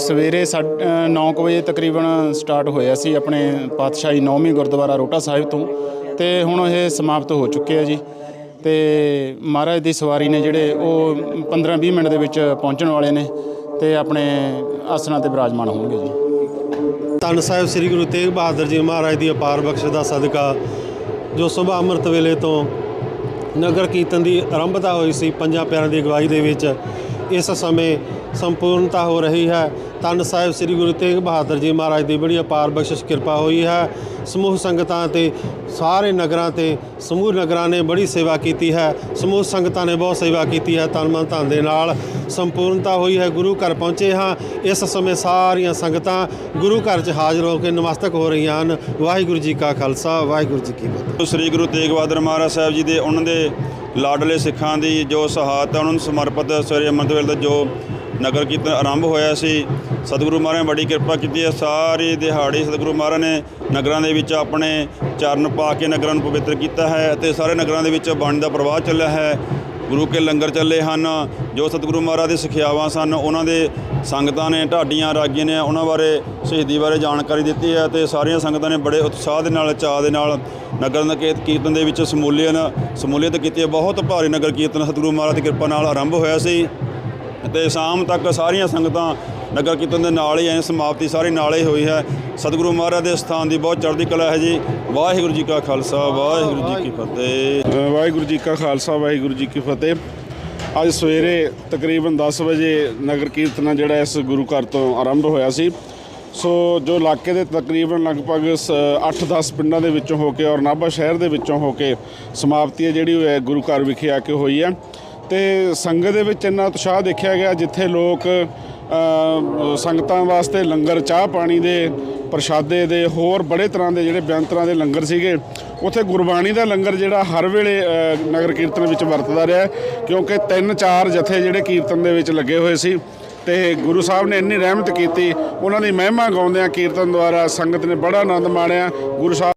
ਸਵੇਰੇ 9 ਵਜੇ ਤਕਰੀਬਨ ਸਟਾਰਟ ਹੋਇਆ ਸੀ ਆਪਣੇ ਪਾਤਸ਼ਾਹੀ ਨੌਵੀਂ ਗੁਰਦੁਆਰਾ ਰੋਟਾ ਸਾਹਿਬ ਤੋਂ। ਤੇ ਹੁਣ ਇਹ ਸਮਾਪਤ ਹੋ ਚੁੱਕੇ ਆ ਜੀ। ਤੇ ਮਹਾਰਾਜ ਦੀ ਸਵਾਰੀ ਨੇ ਜਿਹੜੇ ਉਹ 15-20 ਮਿੰਟ ਦੇ ਵਿੱਚ ਪਹੁੰਚਣ ਵਾਲੇ ਨੇ ਤੇ ਆਪਣੇ ਆਸਣਾਂ ਤੇ ਬਿਰਾਜਮਾਨ ਹੋਣਗੇ ਜੀ। ਧੰਨ ਸਾਹਿਬ ਸ੍ਰੀ ਗੁਰੂ ਤੇਗ ਬਹਾਦਰ ਜੀ ਮਹਾਰਾਜ ਦੀ ਅਪਾਰ ਬਖਸ਼ ਦਾ ਸਦਕਾ, ਜੋ ਸੁਬਹ ਅੰਮ੍ਰਿਤ ਵੇਲੇ ਤੋਂ ਨਗਰ ਕੀਰਤਨ ਦੀ ਆਰੰਭਤਾ ਹੋਈ ਸੀ, ਪੰਜਾਂ ਪਿਆਰਿਆਂ ਦੀ ਅਗਵਾਈ ਦੇ ਵਿੱਚ ਇਸ ਸਮੇਂ ਸੰਪੂਰਨਤਾ ਹੋ ਰਹੀ ਹੈ। ਧੰਨ ਸਾਹਿਬ ਸ੍ਰੀ ਗੁਰੂ ਤੇਗ ਬਹਾਦਰ ਜੀ ਮਹਾਰਾਜ ਦੀ ਬੜੀ ਅਪਾਰ ਬਖਸ਼ਿਸ਼ ਕਿਰਪਾ ਹੋਈ ਹੈ। ਸਮੂਹ ਸੰਗਤਾਂ ਤੇ, ਸਾਰੇ ਨਗਰਾਂ ਤੇ, ਸਮੂਹ ਨਗਰਾਂ ਨੇ ਬੜੀ ਸੇਵਾ ਕੀਤੀ ਹੈ। ਸਮੂਹ ਸੰਗਤਾਂ ਨੇ ਬਹੁਤ ਸੇਵਾ ਕੀਤੀ ਹੈ। ਤਨ ਮਨ ਧਨ ਦੇ ਨਾਲ ਸੰਪੂਰਨਤਾ ਹੋਈ ਹੈ। ਗੁਰੂ ਘਰ ਪਹੁੰਚੇ ਹਾਂ। ਇਸ ਸਮੇਂ ਸਾਰੀਆਂ ਸੰਗਤਾਂ ਗੁਰੂ ਘਰ 'ਚ ਹਾਜ਼ਰ ਹੋ ਕੇ ਨਮਸਤਕ ਹੋ ਰਹੀਆਂ ਹਨ। ਵਾਹਿਗੁਰੂ ਜੀ ਕਾ ਖਾਲਸਾ, ਵਾਹਿਗੁਰੂ ਜੀ ਕੀ ਫਤਿਹ। ਸ੍ਰੀ ਗੁਰੂ ਤੇਗ ਬਹਾਦਰ ਮਹਾਰਾਜ ਸਾਹਿਬ ਜੀ ਦੇ ਉਹਨਾਂ ਦੇ ਲਾਡਲੇ ਸਿੱਖਾਂ ਦੀ ਜੋ ਸ਼ਹਾਦਤ ਹੈ ਉਹਨਾਂ ਨੂੰ ਸਮਰਪਿਤ ਸਵੇਰੇ ਅੰਮ੍ਰਿਤ ਵੇਲੇ ਦਾ ਜੋ ਨਗਰ ਕੀਰਤਨ ਆਰੰਭ ਹੋਇਆ ਸੀ, ਸਤਿਗੁਰੂ ਮਹਾਰਾਜ ਨੇ ਬੜੀ ਕਿਰਪਾ ਕੀਤੀ ਹੈ। ਸਾਰੀ ਦਿਹਾੜੀ ਸਤਿਗੁਰੂ ਮਹਾਰਾਜ ਨੇ ਨਗਰਾਂ ਦੇ ਵਿੱਚ ਆਪਣੇ ਚਰਨ ਪਾ ਕੇ ਨਗਰਾਂ ਨੂੰ ਪਵਿੱਤਰ ਕੀਤਾ ਹੈ ਅਤੇ ਸਾਰੇ ਨਗਰਾਂ ਦੇ ਵਿੱਚ ਬਾਣੀ ਦਾ ਪ੍ਰਵਾਹ ਚੱਲਿਆ ਹੈ। ਗੁਰੂ ਕੇ ਲੰਗਰ ਚੱਲੇ ਹਨ, ਜੋ ਸਤਿਗੁਰੂ ਮਹਾਰਾਜ ਦੀ ਸਿੱਖਿਆਵਾਂ ਸਨ, ਉਹਨਾਂ ਦੇ ਸੰਗਤਾਂ ਨੇ ਢਾਡੀਆਂ ਰਾਗੀਆਂ ਨੇ ਉਹਨਾਂ ਬਾਰੇ ਸ਼ਹੀਦੀ ਬਾਰੇ ਜਾਣਕਾਰੀ ਦਿੱਤੀ ਹੈ ਤੇ ਸਾਰੀਆਂ ਸੰਗਤਾਂ ਨੇ ਬੜੇ ਉਤਸ਼ਾਹ ਦੇ ਨਾਲ, ਚਾਅ ਦੇ ਨਾਲ ਨਗਰ ਨਕੇਤ ਕੀਰਤਨ ਦੇ ਵਿੱਚ ਸਮੂਲੀਅਨ ਸਮੂਲੀਅਤ ਕੀਤੀ ਹੈ। ਬਹੁਤ ਭਾਰੀ ਨਗਰ ਕੀਰਤਨ ਸਤਿਗੁਰੂ ਮਹਾਰਾਜ ਦੀ ਕਿਰਪਾ ਨਾਲ ਆਰੰਭ ਹੋਇਆ ਸੀ। ਤੇ ਸ਼ਾਮ ਤੱਕ ਸਾਰੀਆਂ ਸੰਗਤਾਂ ਨਗਰ ਕੀਰਤਨ ਦੇ ਨਾਲ ਹੀ ਐ ਸਮਾਪਤੀ ਸਾਰੀ ਨਾਲ ਹੀ ਹੋਈ ਹੈ। ਸਤਿਗੁਰੂ ਮਹਾਰਾਜ ਦੇ ਸਥਾਨ ਦੀ ਬਹੁਤ ਚੜ੍ਹਦੀ ਕਲਾ ਹੈ ਜੀ। ਵਾਹਿਗੁਰੂ ਜੀ ਕਾ ਖਾਲਸਾ, ਵਾਹਿਗੁਰੂ ਜੀ ਕੀ ਫਤਿਹ। ਵਾਹਿਗੁਰੂ ਜੀ ਕਾ ਖਾਲਸਾ, ਵਾਹਿਗੁਰੂ ਜੀ ਕੀ ਫਤਿਹ। ਅੱਜ ਸਵੇਰੇ ਤਕਰੀਬਨ 10 ਵਜੇ ਨਗਰ ਕੀਰਤਨ ਜਿਹੜਾ ਇਸ ਗੁਰੂ ਘਰ ਤੋਂ ਆਰੰਭ ਹੋਇਆ ਸੀ। ਸੋ ਜੋ ਇਲਾਕੇ ਦੇ ਤਕਰੀਬਨ ਲਗਭਗ 8-10 ਪਿੰਡਾਂ ਦੇ ਵਿੱਚੋਂ ਹੋ ਕੇ ਔਰ ਨਾਭਾ ਸ਼ਹਿਰ ਦੇ ਵਿੱਚੋਂ ਹੋ ਕੇ ਸਮਾਪਤੀ ਹੈ ਜਿਹੜੀ ਉਹ ਹੈ ਗੁਰੂ ਘਰ ਵਿਖੇ ਆ ਕੇ ਹੋਈ ਹੈ। ਤੇ ਸੰਗਤ ਦੇ ਵਿੱਚ ਇੰਨਾ ਉਤਸ਼ਾਹ ਦੇਖਿਆ ਗਿਆ ਜਿੱਥੇ ਲੋਕ ਸੰਗਤਾਂ ਵਾਸਤੇ ਲੰਗਰ, ਚਾਹ ਪਾਣੀ ਦੇ ਪ੍ਰਸ਼ਾਦੇ ਦੇ ਹੋਰ ਬੜੇ ਤਰ੍ਹਾਂ ਦੇ ਜਿਹੜੇ ਬੇਅੰਤਰਾਂ ਦੇ ਲੰਗਰ ਸੀਗੇ। ਉੱਥੇ ਗੁਰਬਾਣੀ ਦਾ ਲੰਗਰ ਜਿਹੜਾ ਹਰ ਵੇਲੇ ਨਗਰ ਕੀਰਤਨ ਵਿੱਚ ਵਰਤਦਾ ਰਿਹਾ, ਕਿਉਂਕਿ ਤਿੰਨ ਚਾਰ ਜਥੇ ਜਿਹੜੇ ਕੀਰਤਨ ਦੇ ਵਿੱਚ ਲੱਗੇ ਹੋਏ ਸੀ। ਤੇ ਗੁਰੂ ਸਾਹਿਬ ਨੇ ਇੰਨੀ ਰਹਿਮਤ ਕੀਤੀ, ਉਹਨਾਂ ਦੀ ਮਹਿਮਾ ਗਾਉਂਦਿਆਂ ਕੀਰਤਨ ਦੁਆਰਾ ਸੰਗਤ ਨੇ ਬੜਾ ਆਨੰਦ ਮਾਣਿਆ। ਗੁਰੂ ਸਾਹਿਬ